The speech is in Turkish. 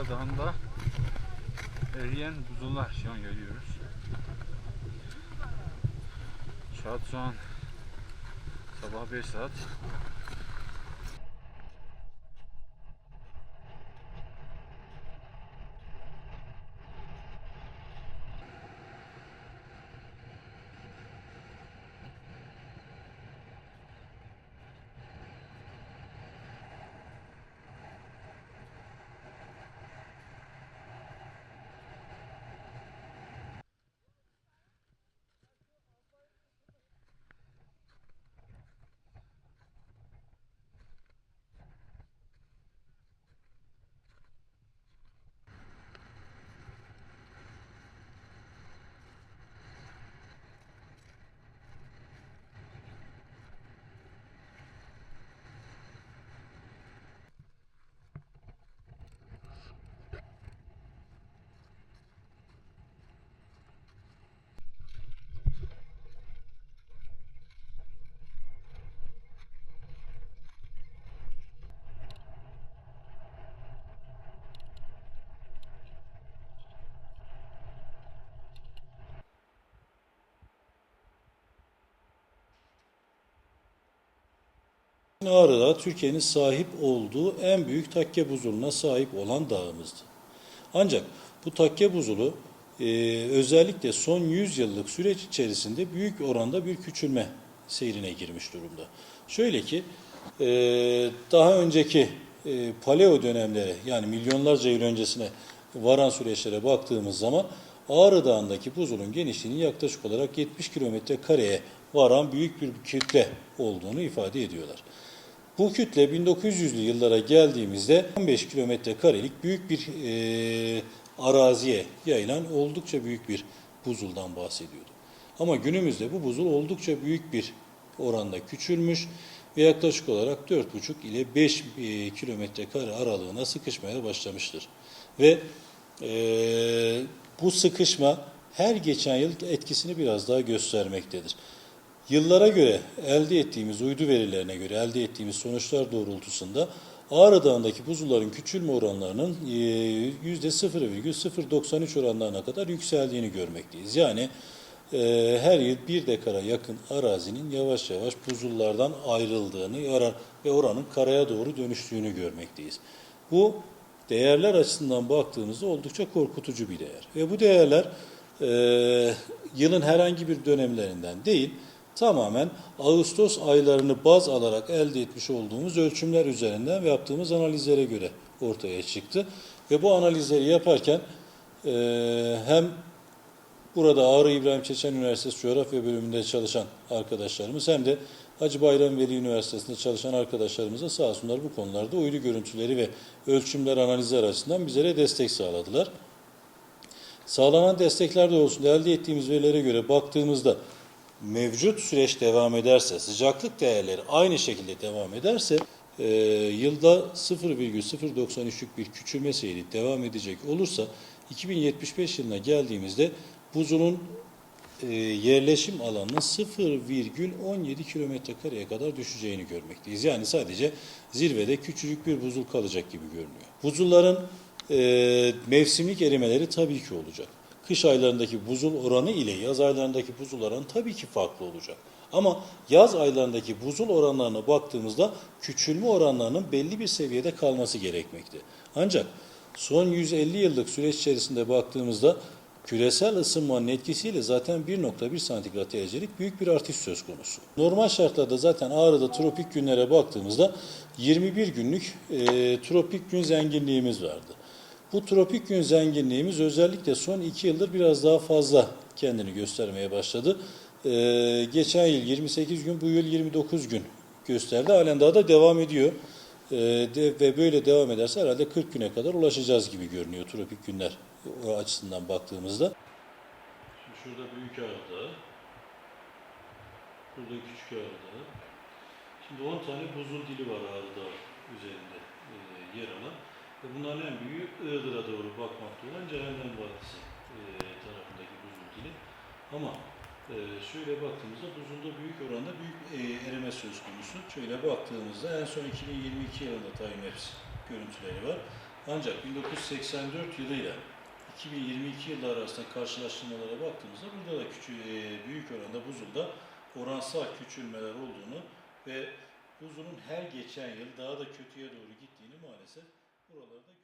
Ağrı Dağı'nda eriyen buzullar şu an görüyoruz. Saat şu an sabah 5 saat. Ağrı Türkiye'nin sahip olduğu en büyük takke buzuluna sahip olan dağımızdı. Ancak bu takke buzulu e, özellikle son 100 yıllık süreç içerisinde büyük oranda bir küçülme seyrine girmiş durumda. Şöyle ki e, daha önceki e, paleo dönemlere yani milyonlarca yıl öncesine varan süreçlere baktığımız zaman Ağrı Dağı'ndaki buzulun genişliğinin yaklaşık olarak 70 kilometre kareye varan büyük bir kütle olduğunu ifade ediyorlar. Bu kütle 1900'lü yıllara geldiğimizde 15 kilometre karelik büyük bir e, araziye yayılan oldukça büyük bir buzuldan bahsediyordu. Ama günümüzde bu buzul oldukça büyük bir oranda küçülmüş ve yaklaşık olarak 4,5 ile 5 e, kilometre kare aralığına sıkışmaya başlamıştır. Ve e, bu sıkışma her geçen yıl etkisini biraz daha göstermektedir. Yıllara göre elde ettiğimiz uydu verilerine göre elde ettiğimiz sonuçlar doğrultusunda Ağrı Dağı'ndaki buzulların küçülme oranlarının e, %0,093 oranlarına kadar yükseldiğini görmekteyiz. Yani e, her yıl bir dekara yakın arazinin yavaş yavaş buzullardan ayrıldığını ve oranın karaya doğru dönüştüğünü görmekteyiz. Bu değerler açısından baktığımızda oldukça korkutucu bir değer. Ve bu değerler e, yılın herhangi bir dönemlerinden değil, tamamen Ağustos aylarını baz alarak elde etmiş olduğumuz ölçümler üzerinden ve yaptığımız analizlere göre ortaya çıktı. Ve bu analizleri yaparken e, hem burada Ağrı İbrahim Çeçen Üniversitesi Coğrafya Bölümünde çalışan arkadaşlarımız hem de Hacı Bayram Veli Üniversitesi'nde çalışan arkadaşlarımıza sağ olsunlar bu konularda uydu görüntüleri ve ölçümler analizler açısından bizlere destek sağladılar. Sağlanan destekler doğrultusunda elde ettiğimiz verilere göre baktığımızda mevcut süreç devam ederse, sıcaklık değerleri aynı şekilde devam ederse e, yılda 0,093'lük bir küçülme seyri devam edecek olursa 2075 yılına geldiğimizde buzulun e, yerleşim alanının 0,17 kilometre kareye kadar düşeceğini görmekteyiz. Yani sadece zirvede küçücük bir buzul kalacak gibi görünüyor. Buzulların e, mevsimlik erimeleri tabii ki olacak. Kış aylarındaki buzul oranı ile yaz aylarındaki buzul oranı tabii ki farklı olacak. Ama yaz aylarındaki buzul oranlarına baktığımızda küçülme oranlarının belli bir seviyede kalması gerekmekte. Ancak son 150 yıllık süreç içerisinde baktığımızda küresel ısınmanın etkisiyle zaten 1.1 santigrat derecelik büyük bir artış söz konusu. Normal şartlarda zaten Ağrı'da tropik günlere baktığımızda 21 günlük e, tropik gün zenginliğimiz vardı. Bu tropik gün zenginliğimiz özellikle son iki yıldır biraz daha fazla kendini göstermeye başladı. Ee, geçen yıl 28 gün, bu yıl 29 gün gösterdi. Halen daha da devam ediyor. Ee, de, ve böyle devam ederse herhalde 40 güne kadar ulaşacağız gibi görünüyor tropik günler o açısından baktığımızda. Şimdi şurada Büyük Ağrı Dağı, burada Küçük Ağrı Dağı. Şimdi 10 tane buzul dili var Ağrı Dağı üzerinde e, yer alan. Bunların en büyüğü Iğdır'a doğru bakmakta olan Cehennem Vadisi e, tarafındaki buzul. Ama e, şöyle baktığımızda buzulda büyük oranda büyük e, erime söz konusu. Şöyle baktığımızda en son 2022 yılında time lapse görüntüleri var. Ancak 1984 yılıyla 2022 yılları arasında karşılaştırmalara baktığımızda burada da küçük, e, büyük oranda buzulda oransal küçülmeler olduğunu ve buzulun her geçen yıl daha da kötüye doğru gittiğini maalesef buralarda görmek.